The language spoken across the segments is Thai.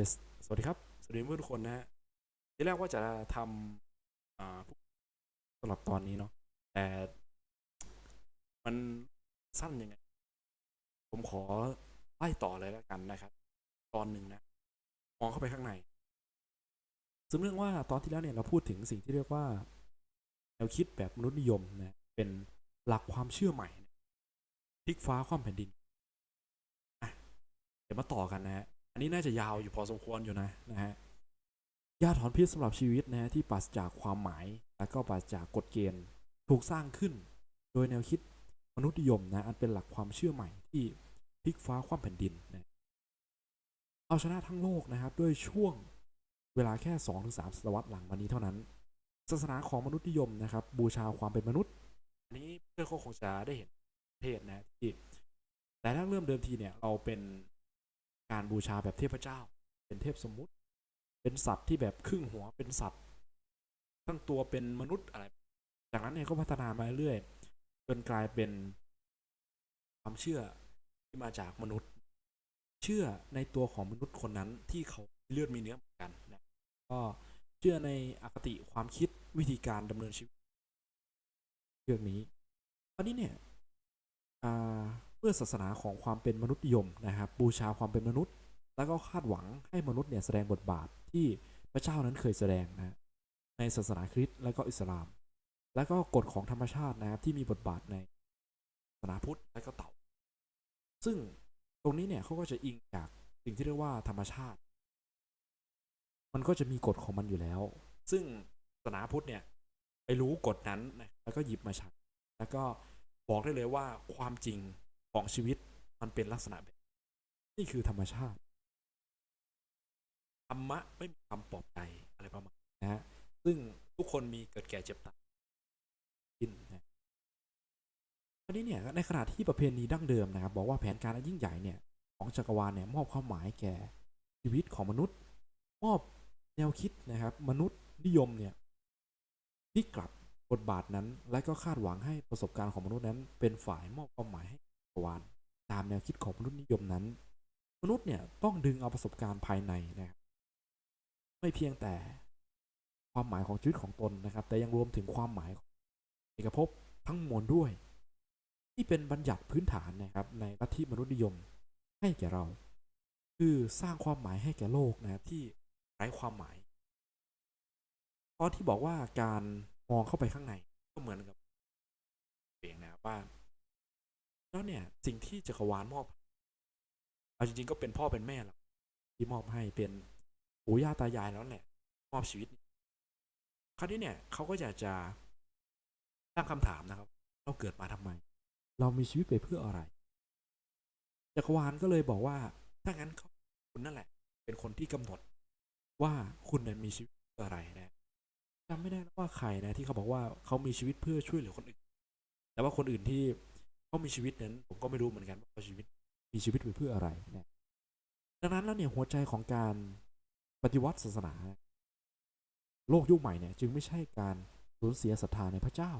Yes สวัสดีครับ สวัสดีเพื่อนทุกคนนะฮะที่แรกว่าจะทำอ่าสำหรับตอนนี้เนาะแต่มันสั้นยังไง ผมขอไล่ต่อเลยแล้วกันนะครับ ตอนหนึ่งนะมองเข้าไปข้างในซึ่งเรื่องว่าตอนที่แล้วเนี่ยเราพูดถึงสิ่งที่เรียกว่า แนวคิดแบบมนุษยนิยมนะเป็นหลักความเชื่อใหม่พลิกฟ้าคว่ำแผ่นดินเดี๋ยวมาต่อกันนะฮะ อันนี้น่าจะยาวอยู่พอสมควรอยู่นะนะฮะยาถอนพิษสำหรับชีวิตนะที่ปราศจากความหมายและก็ปราศจากกฎเกณฑ์ถูกสร้างขึ้น โดยแนวคิดมนุษยนิยมนะอันเป็นหลักความเชื่อใหม่ที่พลิกฟ้าคว่ำแผ่นดินนะเอาชนะทั้งโลกนะครับด้วยช่วงเวลาแค่ 2-3ศตวรรษหลังมานี้เท่านั้น ศาสนาของมนุษยนิยมนะครับ บูชาความเป็นมนุษย์ อันนี้เพื่อนก็คงจะได้เห็นประเทศนะที่แต่ถ้าเริ่มเดิมทีเนี่ยเราเป็น การบูชาแบบเทพเจ้า เป็นเทพสมมุติ เป็นสัตว์ที่แบบครึ่งหัวเป็นสัตว์ทั้งตัวเป็นมนุษย์อะไร จากนั้นเนี่ยก็พัฒนามาเรื่อยจนกลายเป็นความเชื่อที่มาจากมนุษย์ เชื่อในตัวของมนุษย์คนนั้นที่เขามีเลือดมีเนื้อเหมือนกันนะก็เชื่อในอคติความคิดวิธีการดำเนินชีวิตเรื่องนี้ตอนนี้เนี่ยอ่า เมื่อศาสนาของความเป็นมนุษยนิยมนะครับ บูชาความเป็นมนุษย์ แล้วก็คาดหวังให้มนุษย์เนี่ยแสดงบทบาทที่พระเจ้านั้นเคยแสดงนะในศาสนาคริสต์และก็อิสลาม แล้วก็กฎของธรรมชาตินะครับที่มีบทบาทในศาสนาพุทธและก็เต่า ซึ่งตรงนี้เนี่ยเขาก็จะอิงจากสิ่งที่เรียกว่าธรรมชาติ มันก็จะมีกฎของมันอยู่แล้ว ซึ่งศาสนาพุทธเนี่ยไปรู้กฎนั้นนะแล้วก็หยิบมาใช้แล้วก็บอกได้เลยว่าความจริง ของชีวิตมันเป็นลักษณะแบบ นี่คือธรรมชาติ ธรรมะไม่มีคำปลอบใจอะไรประมาณนี้นะฮะซึ่งทุกคนมีเกิดแก่เจ็บตายกินนะอันนี้เนี่ยในขณะที่ประเพณีดั้งเดิมนะครับ บอกว่าแผนการอันยิ่งใหญ่เนี่ยของจักรวาลเนี่ยมอบความหมายแก่ชีวิตของมนุษย์ มอบแนวคิดนะครับ มนุษย์นิยมเนี่ยที่กลับบทบาทนั้น และก็คาดหวังให้ประสบการณ์ของมนุษย์นั้น เป็นฝ่ายมอบความหมายให้ กรวาลตามแนวคิดของมนุษย์นิยมนั้น มนุษย์เนี่ยต้องดึงเอาประสบการณ์ภายในนะครับไม่เพียงแต่ความหมายของชีวิตของตนนะครับ แต่ยังรวมถึงความหมายของเอกภพทั้งมวลด้วย ที่เป็นบัญญัติพื้นฐานนะครับ ในลัทธิมนุษยนิยมให้แก่เรา คือสร้างความหมายให้แก่โลกนะครับที่ไร้ความหมายตอนที่บอกว่าการมองเข้าไปข้างในก็เหมือนกับเองนะครับว่า แล้วเนี่ยสิ่งที่จักรวาลมอบเอาจริงๆก็เป็นพ่อเป็นแม่เราที่มอบให้เป็นปู่ย่าตายายแล้วแหละมอบชีวิต คราวนี้เนี่ยเขาก็อยากจะตั้งคำถามนะครับ เราเกิดมาทำไม เรามีชีวิตไปเพื่ออะไรจักรวาลก็เลยบอกว่า ถ้างั้นคุณนั่นแหละ เป็นคนที่กำหนดว่าคุณนั้นมีชีวิตเพื่ออะไรนะจำไม่ได้แล้วว่าใครนะที่เขาบอกว่าเขามีชีวิตเพื่อช่วยเหลือคนอื่น แต่ว่าคนอื่นที่ เขามีชีวิตนั้นผมก็ไม่รู้เหมือนกันว่าเขาชีวิตมีชีวิตไปเพื่ออะไรนะดังนั้นแล้วเนี่ยหัวใจของการปฏิวัติศาสนา โลกยุคใหม่เนี่ยจึงไม่ใช่การสูญเสียศรัทธาในพระเจ้า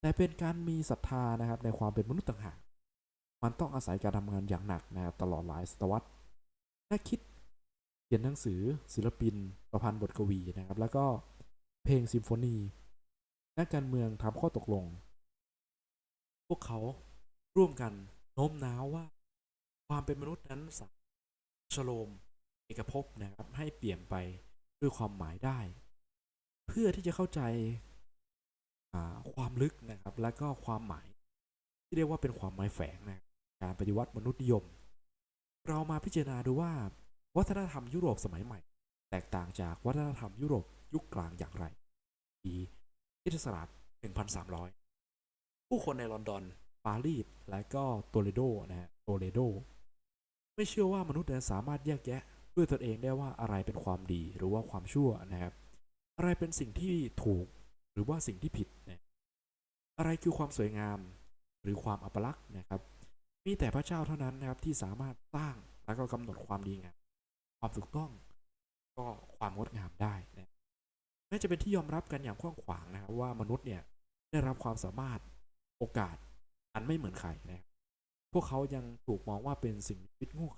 แต่เป็นการมีศรัทธานะครับในความเป็นมนุษย์ต่างหากมันต้องอาศัยการทำงานอย่างหนักนะครับตลอดหลายศตวรรษนักคิดเขียนหนังสือศิลปิน ประพันธ์บทกวีนะครับ แล้วก็เพลงซิมโฟนีนักการเมืองทำข้อตกลง พวกเขา ร่วมกันโน้มน้าวว่า ความเป็นมนุษย์นั้นสามชโลมเอกภพนะครับให้เปลี่ยนไปด้วยความหมายได้ เพื่อที่จะเข้าใจความลึกนะครับ และก็ความหมาย ที่เรียกว่าเป็นความหมายแฝงนะการปฏิวัติมนุษยนิยม เรามาพิจารณาดูว่า วัฒนธรรมยุโรปสมัยใหม่ แตกต่างจากวัฒนธรรมยุโรปยุคกลางอย่างไรปีคริสตศักราช1,300 ผู้คนในลอนดอน ปารีสและก็โตเลโดนะฮะโตเลโดไม่เชื่อว่ามนุษย์นั้นสามารถแยกแยะด้วยตนเองได้ว่าอะไรเป็นความดีหรือว่าความชั่วนะครับ อะไรเป็นสิ่งที่ถูกหรือว่าสิ่งที่ผิดนะอะไรคือความสวยงามหรือความอัปลักษณ์นะครับ มีแต่พระเจ้าเท่านั้นนะครับที่สามารถสร้างและก็กำหนดความดีงามความถูกต้องก็ความงดงามได้นะแม้จะเป็นที่ยอมรับกันอย่างกว้างขวางนะครับว่ามนุษย์เนี่ยได้รับความสามารถโอกาส อันไม่เหมือนใครนะครับพวกเขายังถูกมองว่าเป็นสิ่งมีชีวิตง่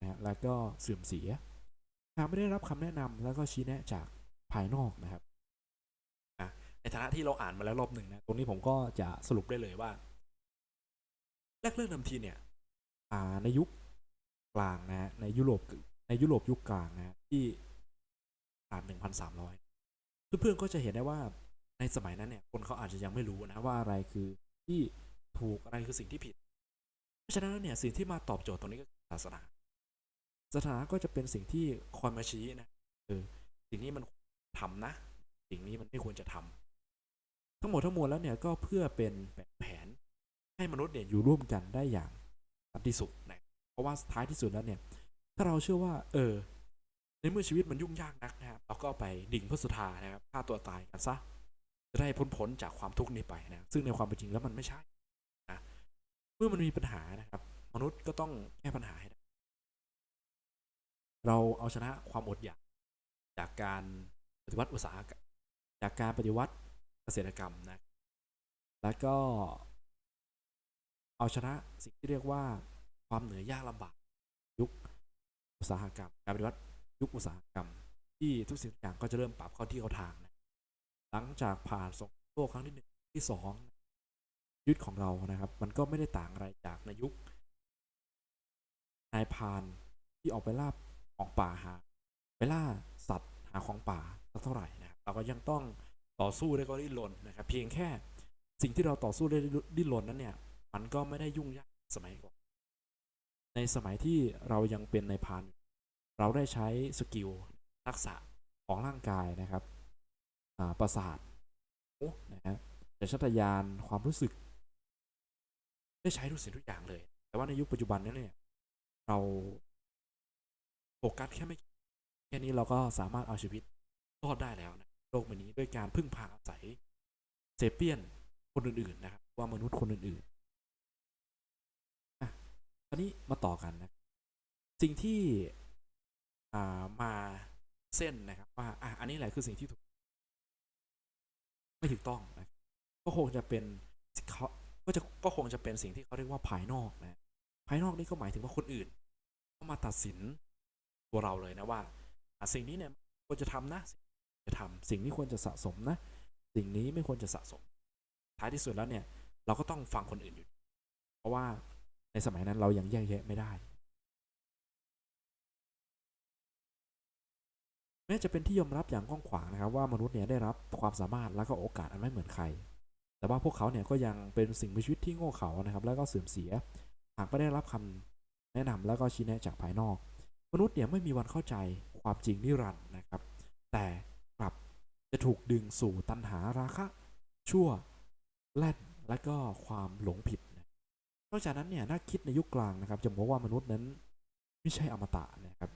นะฮะและก็เสื่อมเสียหากไม่ได้รับคำแนะนำแล้วก็ชี้แนะจากภายนอกนะครับในฐานะที่เราอ่านมาแล้วรอบหนึ่งนะตรงนี้ผมก็จะสรุปได้เลยว่า แรกเริ่มเดิมทีเนี่ยในยุคกลางนะฮะในยุโรปในยุโรปยุคกลางนะฮะที่ผ่านหนึ่งพันสามร้อยเพื่อนๆก็จะเห็นได้ว่าในสมัยนั้นเนี่ยคนเขาอาจจะยังไม่รู้นะว่าอะไรคือที่ ถูกอะไรคือสิ่งที่ผิด เพราะฉะนั้นเนี่ยสิ่งที่มาตอบโจทย์ตรงนี้ก็คือศาสนาศาสนาก็จะเป็นสิ่งที่คอยมาชี้นะเออสิ่งนี้มันทำนะ สิ่งนี้มันไม่ควรจะทำทั้งหมดทั้งมวลแล้วเนี่ยก็เพื่อเป็นแบบแผนให้มนุษย์เนี่ยอยู่ร่วมกันได้อย่างสันติสุขนะเพราะว่าท้ายที่สุดแล้วเนี่ย ถ้าเราเชื่อว่า เออ ในเมื่อชีวิตมันยุ่งยากนักนะครับเราก็ไปดิ่งเพื่อสุธานะครับฆ่าตัวตายกันซะจะได้พ้นพ้นจากความทุกข์นี้ไปนะซึ่งในความเป็นจริงแล้วมันไม่ใช่เมื่อมันมีปัญหานะครับ มนุษย์ก็ต้องแก้ปัญหาให้ได้เราเอาชนะความอดอยากจากการปฏิวัติอุตสาหกรรมจากการปฏิวัติเกษตรกรรมนะ แล้วก็ เอาชนะสิ่งที่เรียกว่าความเหนื่อยยากลำบากยุคอุตสาหกรรม การปฏิวัติยุคอุตสาหกรรม ที่ทุกสิ่งทุกอย่างก็จะเริ่มปรับเข้าที่เข้าทางนะหลังจากผ่านสงครามโลกครั้งที่หนึ่งที่สอง ชีวิตของเรานะครับ มันก็ไม่ได้ต่างอะไรจากในยุคนายพานที่ออกไปล่าของป่าหา ไปล่าสัตว์หาของป่าสักเท่าไหร่นะครับเราก็ยังต้องต่อสู้ได้ก็ดิ้นรนนะครับ เพียงแค่สิ่งที่เราต่อสู้ได้ดิ้นรนนั้นเนี่ย มันก็ไม่ได้ยุ่งยากสมัยก่อนในสมัยที่เรายังเป็นนายพาน เราได้ใช้สกิลทักษะของร่างกายนะครับอ่าประสาทนะฮะแต่ชัตยานความรู้สึก ได้ใช้ทุกสิ่งทุกอย่างเลย แต่ว่าในยุคปัจจุบันนี้เนี่ย เราโฟกัสแค่ไม่กี่แค่นี้เราก็สามารถเอาชีวิตรอดได้แล้วนะโลกใบนี้ด้วยการพึ่งพาอาศัยเซเปียนคนอื่นๆนะครับ ว่ามนุษย์คนอื่นๆอะตอนนี้มาต่อกันนะ สิ่งที่อ่ามาเส้นนะครับ ว่าอะอันนี้แหละคือสิ่งที่ถูก ไม่ถูกต้องนะก็คงจะเป็น ก็จะก็คงจะเป็นสิ่งที่เขาเรียกว่าภายนอกนะภายนอกนี่ก็หมายถึงว่าคนอื่นเข้ามาตัดสินตัวเราเลยนะว่า สิ่งนี้เนี่ยควรจะทำนะจะทำสิ่งนี้ควรจะสะสมนะ สิ่งนี้ไม่ควรจะสะสม ท้ายที่สุดแล้วเนี่ย เราก็ต้องฟังคนอื่นอยู่ เพราะว่าในสมัยนั้นเรายังแยกแยะไม่ได้แม้จะเป็นที่ยอมรับอย่างกว้างขวางนะครับว่ามนุษย์เนี่ยได้รับความสามารถและก็โอกาสอันไม่เหมือนใคร แต่ว่าพวกเขาเนี่ยก็ยังเป็นสิ่งมีชีวิตที่โง่เขลานะครับ แล้วก็เสื่อมเสีย หากไม่ได้รับคำแนะนำแล้วก็ชี้แนะจากภายนอก มนุษย์เนี่ยไม่มีวันเข้าใจความจริงนิรันดร์นะครับ แต่กลับจะถูกดึงสู่ตัณหาราคะ ชั่วแล่นและก็ความหลงผิดนะนอกจากนั้นเนี่ยนักคิดในยุคกลางนะครับ จะบอกว่ามนุษย์นั้นไม่ใช่อมตะนะครับ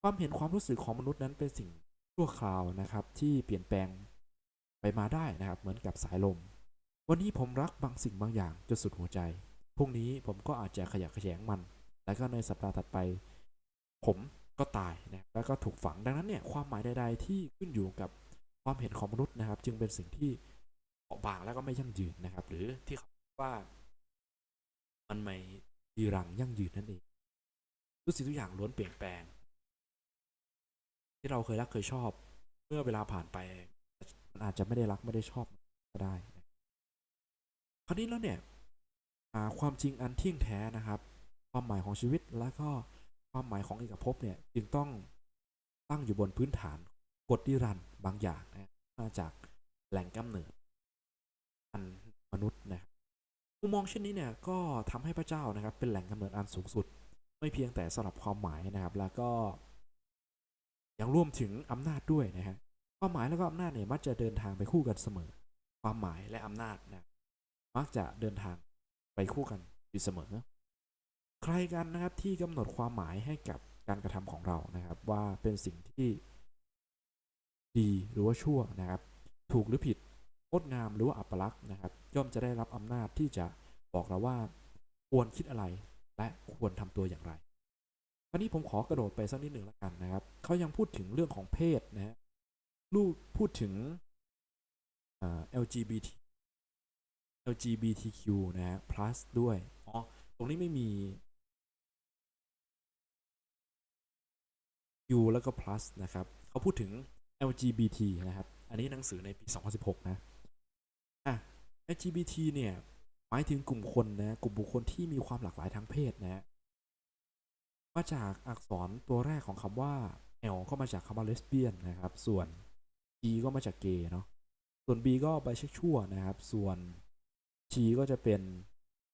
ความเห็นความรู้สึกของมนุษย์นั้นเป็นสิ่งชั่วคราวนะครับ ที่เปลี่ยนแปลง ไปมาได้นะครับ เหมือนกับสายลม วันนี้ผมรักบางสิ่งบางอย่างจนสุดหัวใจ พรุ่งนี้ผมก็อาจจะขยะแขยงมัน แล้วก็ในสัปดาห์ถัดไป ผมก็ตายนะแล้วก็ถูกฝังดังนั้นเนี่ยความหมายใด ๆ ที่ขึ้นอยู่กับความเห็นของมนุษย์นะครับ จึงเป็นสิ่งที่เปราะบางแล้วก็ไม่ยั่งยืนนะครับ หรือที่เขาเรียกว่ามันไม่ยีรังยั่งยืนนั่นเองทุกสิ่งทุกอย่างล้วนเปลี่ยนแปลง ที่เราเคยรักเคยชอบ เมื่อเวลาผ่านไป อาจจะไม่ได้รักไม่ได้ชอบก็ได้ คราวนี้แล้วเนี่ยความจริงอันเที่ยงแท้นะครับ ความหมายของชีวิตและก็ความหมายของเอกภพเนี่ยจึงต้องตั้งอยู่บนพื้นฐานกฎนิรันบางอย่างนะมาจากแหล่งกำเนิดอันมนุษย์นะครับมุมมองเช่นนี้เนี่ยก็ทำให้พระเจ้านะครับ เป็นแหล่งกำเนิดอันสูงสุด ไม่เพียงแต่สำหรับความหมายนะครับ แล้วก็ยังร่วมถึงอำนาจด้วยนะฮะ ความหมายแล้วก็อำนาจเนี่ยมักจะเดินทางไปคู่กันเสมอ ความหมายและอำนาจนะมักจะเดินทางไปคู่กันอยู่เสมอ ใครกันนะครับที่กำหนดความหมายให้กับการกระทำของเรานะครับ ว่าเป็นสิ่งที่ดีหรือว่าชั่วนะครับ ถูกหรือผิดงดงามหรือว่าอัปลักษณ์นะครับ ย่อมจะได้รับอำนาจที่จะบอกเราว่าควรคิดอะไรและควรทำตัวอย่างไรวันนี้ผมขอกระโดดไปสักนิดหนึ่งแล้วกันนะครับเขายังพูดถึงเรื่องของเพศนะ ลูกพูดถึงอ่า LGBT LGBTQ นะฮะ plus ด้วย อ๋อ ตรงนี้ไม่มี Q แล้วก็ plus นะครับ เขาพูดถึง LGBT นะครับ อันนี้หนังสือในปี 2016 นะ อะ LGBT เนี่ย หมายถึงกลุ่มคนนะ กลุ่มบุคคลที่มีความหลากหลายทางเพศนะฮะมาจากอักษรตัวแรกของคำว่า L ก็มาจากคำว่า lesbian นะครับ ส่วน G ก็มาจาก gay เนาะ ส่วน B ก็ bisexual นะครับ ส่วน G ก็จะเป็น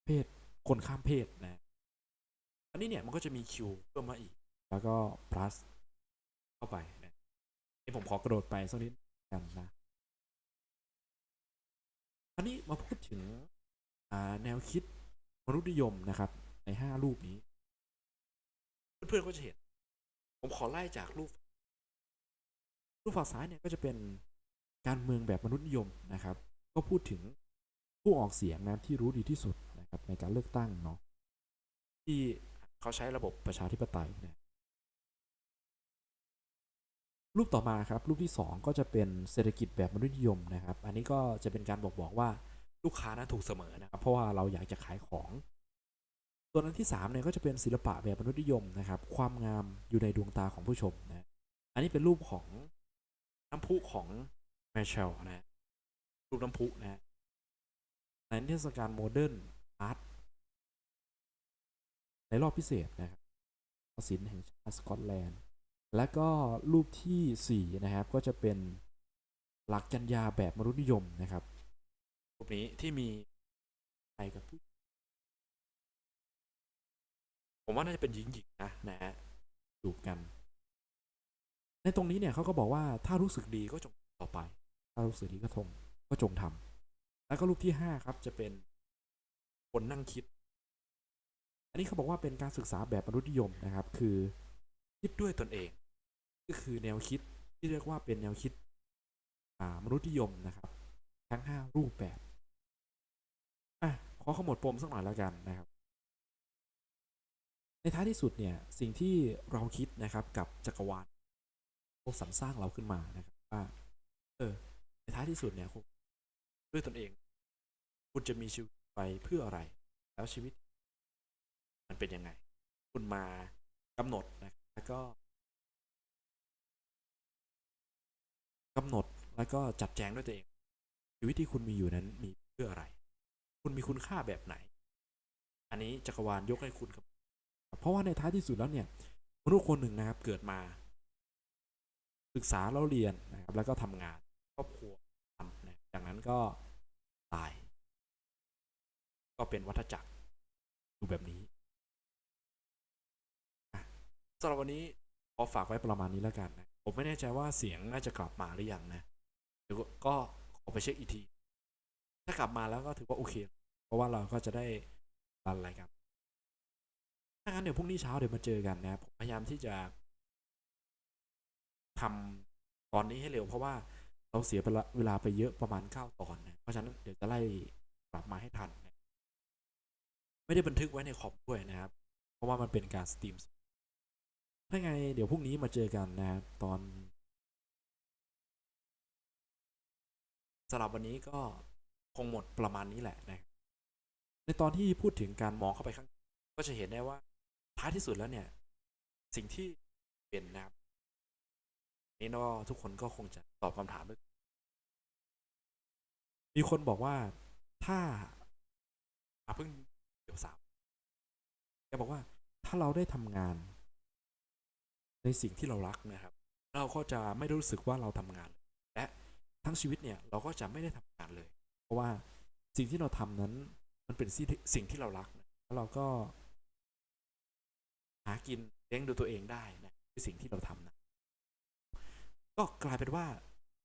เพศคนข้ามเพศนะ อันนี้เนี่ยมันก็จะมี Q เพิ่มมาอีก แล้วก็ plus เข้าไปนะนี่ผมขอกระโดดไปสักนิดกันนะ อันนี้มาพูดถึงแนวคิดมนุษยนิยมนะครับ ในห้ารูปนี้ เพื่อนๆก็จะเห็น ผมขอไล่จากรูป รูปฝั่งซ้ายเนี่ยก็จะเป็นการเมืองแบบมนุษยนิยมนะครับ ก็พูดถึงผู้ออกเสียงนะที่รู้ดีที่สุดนะครับในการเลือกตั้งเนาะที่เขาใช้ระบบประชาธิปไตยนะรูปต่อมาครับรูปที่ 2 ก็จะเป็นเศรษฐกิจแบบมนุษยนิยมนะครับ อันนี้ก็จะเป็นการบอกบอกว่าลูกค้านั้นถูกเสมอนะครับเพราะว่าเราอยากจะขายของส่วนอันที่3เนี่ยก็จะเป็นศิลปะแบบมนุษยนิยมนะครับ ความงามอยู่ในดวงตาของผู้ชมนะอันนี้เป็นรูปของ น้ำพุของแมชเชลนะรูปน้ำพุนะในเทศกาลโมเดิร์นอาร์ตในรอบพิเศษนะครับศิลป์แห่งชาติสกอตแลนด์ และก็รูปทีสี่4 นะครับ ก็จะเป็นหลักจัญญาแบบมนุษยนิยมนะครับ รูปนี้ที่มีไปกับผู้ผมว่าน่าจะเป็นหญิงหญิงนะนะฮะจูบกัน ในตรงนี้เนี่ยเขาก็บอกว่าถ้ารู้สึกดีก็จงต่อไป ถ้ารู้สึกดีก็ทงก็จงทำแล้วก็รูปที่ห้าครับจะเป็นคนนั่งคิด อันนี้เขาบอกว่าเป็นการศึกษาแบบมนุษยนิยมนะครับ คือคิดด้วยตนเอง ก็คือแนวคิดที่เรียกว่าเป็นแนวคิดมนุษยนิยมนะครับ ทั้งห้ารูปแบบอะขอขมวดปมสักหน่อยแล้วกันนะครับในท้ายที่สุดเนี่ยสิ่งที่เราคิดนะครับกับจักรวาล กสรรสร้างเราขึ้นมานะครับว่าเออในท้ายที่สุดเนี่ยคุณด้วยตนเอง คุณจะมีชีวิตไปเพื่ออะไร แล้วชีวิต มันเป็นยังไง คุณมากำหนดนะครับแล้วก็กำหนดแล้วก็จัดแจงด้วยตัวเอง ชีวิตที่คุณมีอยู่นั้นมีเพื่ออะไร คุณมีคุณค่าแบบไหน อันนี้จักรวาลยกให้คุณครับ เพราะว่าในท้ายที่สุดแล้วเนี่ยมนุษย์คนหนึ่งนะครับเกิดมา ศึกษาแล้วเรียนนะครับแล้วก็ทำงานครอบครัวทำนะจากนั้นก็ตาย ก็เป็นวัฏจักรอยู่แบบนี้อะสำหรับวันนี้ขอฝากไว้ประมาณนี้แล้วกันนะผมไม่แน่ใจว่าเสียงน่าจะกลับมาหรือยังนะเดี๋ยวก็ขอไปเช็คอีกที ถ้ากลับมาแล้วก็ถือว่าโอเค เพราะว่าเราก็จะได้รันรายการถ้างั้นเดี๋ยวพรุ่งนี้เช้าเดี๋ยวมาเจอกันนะผมพยายามที่จะ ทำตอนนี้ให้เร็วเพราะว่าเราเสียเวลาไปเยอะประมาณเก้าตอนนะเพราะฉะนั้นเดี๋ยวจะไล่กลับมาให้ทันนะไม่ได้บันทึกไว้ในคอมด้วยนะครับ เพราะว่ามันเป็นการสตรีมถ้าไงเดี๋ยวพรุ่งนี้มาเจอกันนะครับตอนสำหรับวันนี้ก็คงหมดประมาณนี้แหละนะในตอนที่พูดถึงการมองเข้าไปข้าง ก็จะเห็นได้ว่าท้ายที่สุดแล้วเนี่ย สิ่งที่เป็นนะครับ นี่ก็ทุกคนก็คงจะตอบคำถามด้วย มีคนบอกว่าถ้าอะเพิ่งเดี๋ยวสามแกบอกว่าถ้าเราได้ทำงาน ในสิ่งที่เรารักนะครับ เราก็จะไม่รู้สึกว่าเราทำงาน และทั้งชีวิตเนี่ยเราก็จะไม่ได้ทำงานเลย เพราะว่าสิ่งที่เราทำนั้น มันเป็นสิ่งที่เรารักแล้วเราก็ หากินเลี้ยงดูตัวเองได้นะคือสิ่งที่เราทำนะ ก็กลายเป็นว่า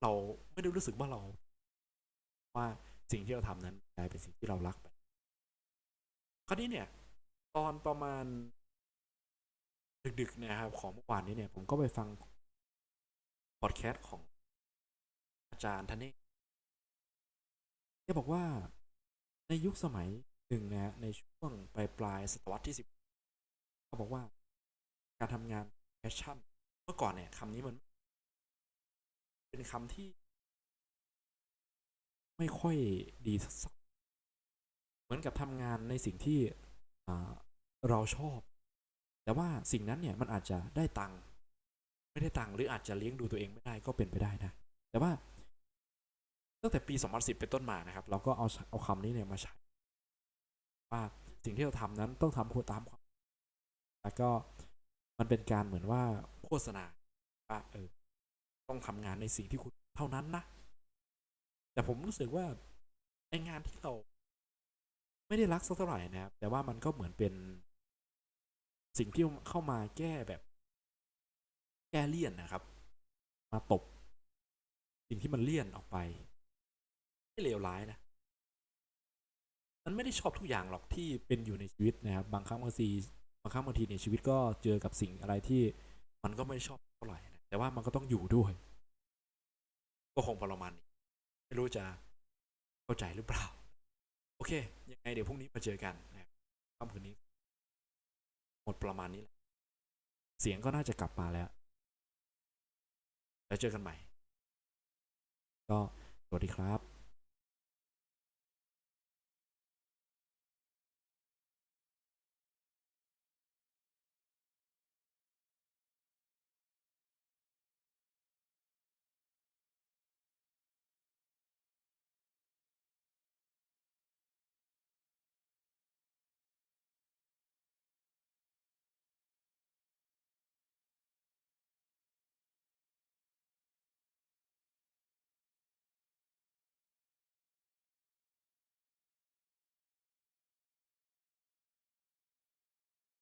เราไม่ได้รู้สึกว่าเรา ว่าสิ่งที่เราทำนั้นกลายเป็นสิ่งที่เรารักไปคราวนี้เนี่ย ตอนประมาณ ดึกๆเนะครับ ของเมื่อวานนี้เนี่ย ผมก็ไปฟังพอดแคสต์ของอาจารย์ธเนศแกบอกว่าในยุคสมัยหนึ่งนะในช่วงปลายปลายศตวรรษที่สิบเขาบอกว่า การทำงานแฟชั่น เมื่อก่อนเนี่ยคำนี้มัน เป็นคำที่ ไม่ค่อยดีสักเหมือนกับทำงานในสิ่งที่เราชอบ แต่ว่าสิ่งนั้นเนี่ยมันอาจจะได้ตังค์ไม่ได้ตังค์หรืออาจจะเลี้ยงดูตัวเองไม่ได้ก็เป็นไปได้นะ แต่ว่าตั้งแต่ปี 2010 เป็นต้นมานะครับ เราก็เอาเอาคำนี้เนี่ยมาใช้ว่าสิ่งที่เราทำนั้นต้องทำควรตามความแล้วก็มันเป็นการเหมือนว่าโฆษณาว่าเออ ต้องทำงานในสิ่งที่คุณเท่านั้นนะ แต่ผมรู้สึกว่าไองานที่เรา ไม่ได้รักสักเท่าไหร่นะครับ แต่ว่ามันก็เหมือนเป็นสิ่งที่เข้ามาแก้แบบ แก้เลี่ยนนะครับ มาตบ สิ่งที่มันเลี่ยนออกไป ไม่เลวร้ายนะ มันไม่ได้ชอบทุกอย่างหรอกที่เป็นอยู่ในชีวิตนะครับ บางครั้งบางทีบางครั้งบางทีในชีวิตก็เจอกับสิ่งอะไรที่มันก็ไม่ชอบเท่าไหร่ แต่ว่ามันก็ต้องอยู่ด้วย ก็คงประมาณนี้ไม่รู้จะเข้าใจหรือเปล่า โอเค ยังไงเดี๋ยวพรุ่งนี้มาเจอกันนะค่ำคืนนี้หมดประมาณนี้แหละเสียงก็น่าจะกลับมาแล้ว แล้วเจอกันใหม่ ก็สวัสดีครับ